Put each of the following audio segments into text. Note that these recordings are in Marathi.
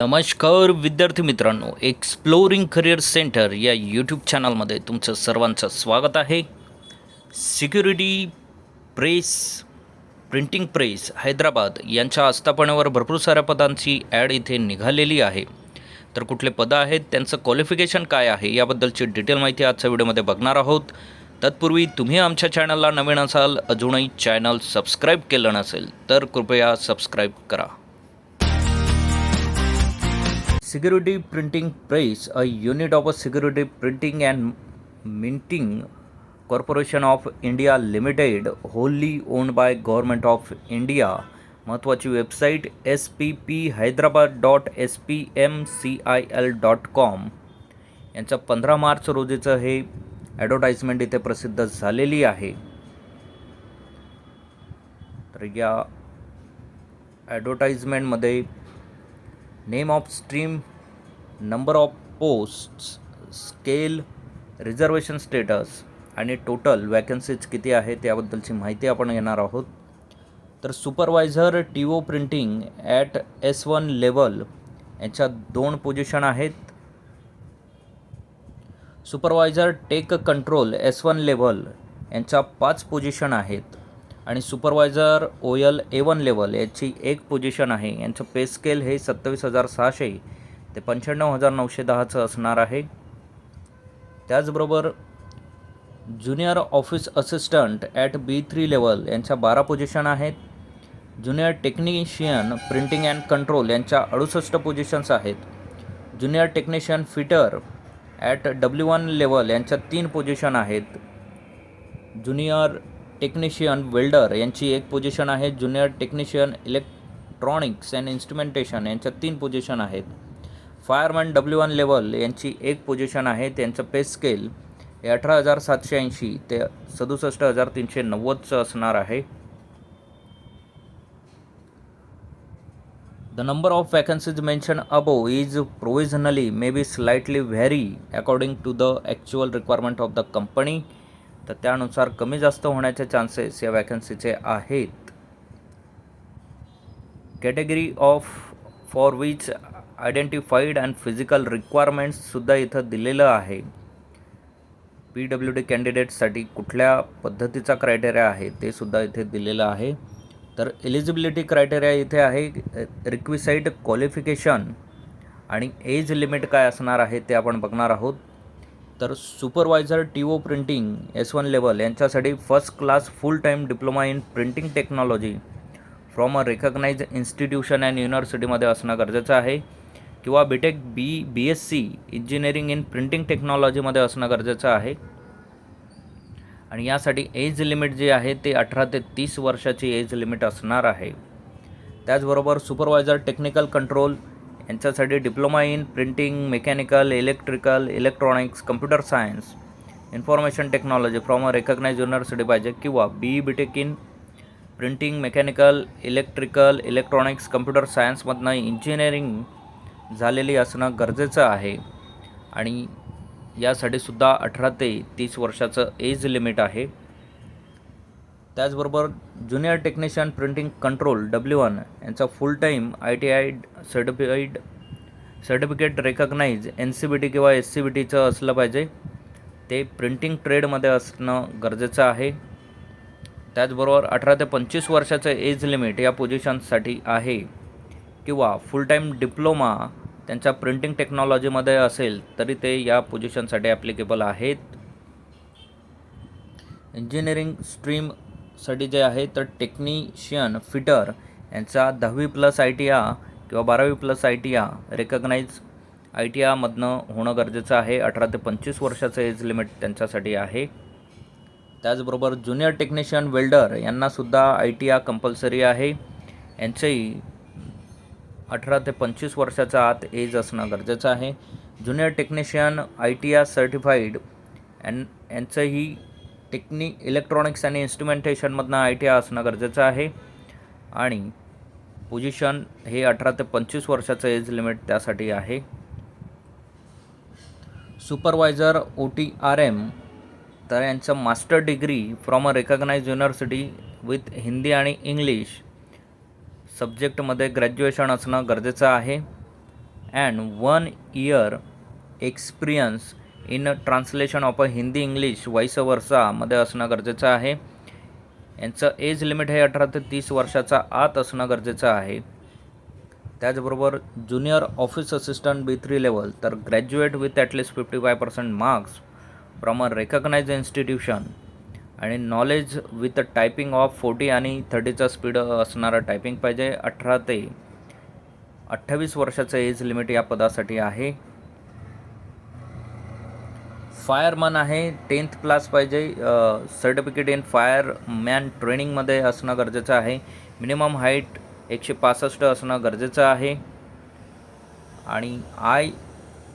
नमस्कार विद्यार्थी मित्रांनो एक्सप्लोरिंग करिअर सेंटर या यूट्यूब चॅनलमध्ये तुमचं सर्वांचं स्वागत आहे. Security press printing press Hyderabad यांच्या आस्थापनेवर भरपूर साऱ्या पदांची ॲड इथे निघालेली आहे. तर कुठले पदं आहेत त्यांचं क्वालिफिकेशन काय आहे याबद्दलची डिटेल माहिती आजच्या व्हिडिओमध्ये बघणार आहोत. तत्पूर्वी तुम्ही आमच्या चॅनलला नवीन असाल अजूनही चॅनल सबस्क्राईब केलं नसेल तर कृपया सबस्क्राईब करा. Security Printing Press, a unit of a Security Printing and Minting Corporation of India Limited, wholly owned by Government of India. महत्त्वाची website S P P Hyderabad dot S P M C I L dot com यांचं पंधरा मार्च रोजीचं हे ॲडव्हर्टाईजमेंट इथे प्रसिद्ध झालेली आहे तर या ॲडव्हर्टाईजमेंटमध्ये name of stream number of posts scale reservation status आणि टोटल वॅकन्सीज किती आहेत याबद्दलची माहिती आपण घेणार आहोत. तर supervisor T O printing at S one level याच्या दोन पोझिशन आहेत. Supervisor tech control S one level यांच्या पाच पोझिशन आहेत. आणि supervisor O L A one level याची एक पोझिशन आहे. यांचं पे स्केल हे सत्तावीस हजार सहाशे ते पंच्याण्णव हजार नऊशे दहाचं असणार आहे. त्याचबरोबर junior office assistant at B three level यांच्या बारा पोझिशन आहेत. Junior technician printing and control यांच्या अडुसष्ट पोझिशन्स आहेत. Junior technician fitter at W one level यांच्या तीन पोझिशन आहेत. ज्युनियर टेक्निशियन वेल्डर यांची एक पोझिशन आहे junior technician electronics and instrumentation यांच्या तीन पोझिशन आहेत. फायरमॅन डब्ल्यू वन लेवल यांची एक पोझिशन आहे त्यांचं पे स्केल हे अठरा हजार सातशे ऐंशी ते सदुसष्ट हजार तीनशे नव्वदचं असणार आहे. The number of vacancies mention above is provisionally may be slightly vary according to the actual requirement of the company तर त्यानुसार कमी जास्त होण्याचे चान्सेस या वॅकन्सीचे आहेत. Category of for which identified and physical रिक्वायरमेंट्ससुद्धा इथं दिलेलं आहे. पी डब्ल्यू डी कॅन्डिडेटसाठी कुठल्या पद्धतीचा क्रायटेरिया आहे ते सुद्धा इथे दिलेलं आहे. तर एलिजिबिलिटी क्रायटेरिया इथे आहे रिक्विसाईड क्वालिफिकेशन आणि एज लिमिट काय असणार आहे ते आपण बघणार आहोत. तर supervisor T O printing S one level यांच्यासाठी first class full time diploma in printing technology from a recognise institution and युनिव्हर्सिटीमध्ये असणं गरजेचं आहे. किंवा B Tech B B S C engineering in printing टेक्नॉलॉजीमध्ये असणं गरजेचं आहे. आणि यासाठी एज लिमिट जी आहे ते अठरा ते तीस वर्षाची एज लिमिट असणार आहे. त्याचबरोबर सुपरवायझर टेक्निकल कंट्रोल यांच्यासाठी diploma in printing mechanical electrical electronics computer science information technology from a recognise university पाहिजे किंवा B B tech in printing mechanical electrical electronics computer सायन्समधनं engineering झालेली असणं गरजेचं आहे. आणि यासाठी सुद्धा अठरा ते तीस वर्षाचं एज लिमिट आहे. त्याचबरोबर junior technician printing control W one यांचा full time I T I certified certificate recognise N C B T किंवा एस सी बी टीचं असलं पाहिजे. ते प्रिंटिंग ट्रेडमध्ये असणं गरजेचं आहे. त्याचबरोबर अठरा ते पंचवीस वर्षाचं एज लिमिट या पोझिशनसाठी आहे. किंवा फुल टाईम डिप्लोमा त्यांच्या प्रिंटिंग टेक्नॉलॉजीमध्ये असेल तरी ते या पोझिशनसाठी ॲप्लिकेबल आहेत. इंजिनिअरिंग स्ट्रीम साठी जे आहे तर टेक्निशियन फिटर यांचा दहावी प्लस आय टी आ किंवा बारावी plus I T I recognise I T आमधनं होणं गरजेचं आहे. अठरा ते पंचवीस वर्षाचं एज लिमिट त्यांच्यासाठी आहे. त्याचबरोबर ज्युनियर टेक्निशियन वेल्डर यांनासुद्धा आय टी आ कंपल्सरी आहे. यांचंही अठरा ते पंचवीस वर्षाचा आत एज असणं गरजेचं आहे. Junior technician I T R certified and यांचंही टेक्निक इलेक्ट्रॉनिक्स आणि इन्स्ट्रुमेंटेशनमधनं आय टी आय असणं गरजेचं आहे. आणि पोझिशन हे अठरा ते पंचवीस वर्षाचं एज लिमिट त्यासाठी आहे. Supervisor O T R M तर यांचं master degree from a recognise university with Hindi आणि इंग्लिश सब्जेक्टमध्ये ग्रॅज्युएशन असणं गरजेचं आहे. And one year experience in translation of a Hindi English vice वर्षामध्ये असणं गरजेचं आहे. यांचं एज लिमिट हे अठरा ते तीस वर्षाचा आत असणं गरजेचं आहे. त्याचबरोबर junior office assistant B three level तर graduate with at least fifty five percent marks from a recognise institution आणि knowledge with typing of forty आणि थर्टीचा स्पीड असणारा टायपिंग पाहिजे. अठरा ते अठ्ठावीस वर्षाचं एज लिमिट या पदासाठी आहे. फायरमन आहे टेन्थ क्लास पाहिजे. सर्टिफिकेट इन फायर मॅन ट्रेनिंगमध्ये असणं गरजेचं आहे. मिनिमम हाईट एकशे पासष्ट असणं गरजेचं आहे. आणि eye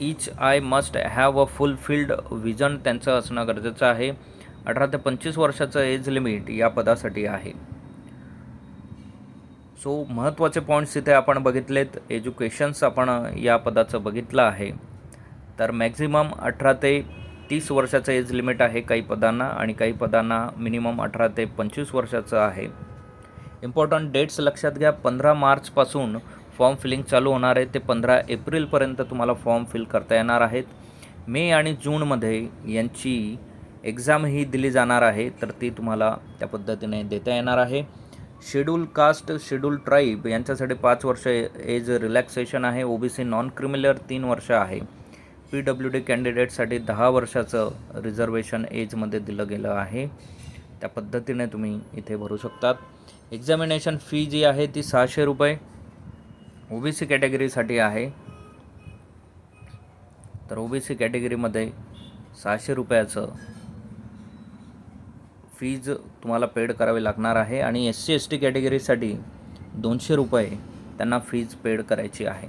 each eye must have a full field vision त्यांचं असणं गरजेचं आहे. अठरा ते पंचवीस वर्षाचं एज लिमिट या पदासाठी आहे. सो महत्त्वाचे पॉईंट्स इथे आपण बघितलेत. एज्युकेशन्स आपण या पदाचं बघितलं आहे. तर मॅक्झिमम अठरा ते तीस वर्षाचं एज लिमिट आहे काही पदांना आणि काही पदांना मिनिमम अठरा ते पंचवीस वर्षाचं आहे. इम्पॉर्टंट डेट्स लक्षात घ्या. पंधरा मार्चपासून फॉर्म फिलिंग चालू होणार आहे. ते पंधरा एप्रिलपर्यंत तुम्हाला फॉर्म फिल करता येणार आहेत. मे आणि जूनमध्ये यांची एक्झाम ही दिली जाणार आहे. तर ती तुम्हाला त्या पद्धतीने देता येणार आहे. शेड्यूल कास्ट शेड्यूल ट्राईब यांच्यासाठी पाच वर्ष एज रिलॅक्सेशन आहे. O B C non creamy layer तीन वर्ष आहे. पी डब्ल्यू डी कॅन्डिडेटसाठी दहा वर्षाचं रिझर्वेशन एजमध्ये दिलं गेलं आहे. त्या पद्धतीने तुम्ही इथे भरू शकतात. एक्झामिनेशन फी जी आहे ती सहाशे रुपये. ओ बी सी कॅटेगरीसाठी आहे. तर ओ बी सी कॅटेगरीमध्ये सहाशे रुपयाचं फीज तुम्हाला पेड करावी लागणार आहे आणि एस सी एस टी कॅटेगरीसाठी दोनशे रुपये त्यांना फीज पेड करायची आहे.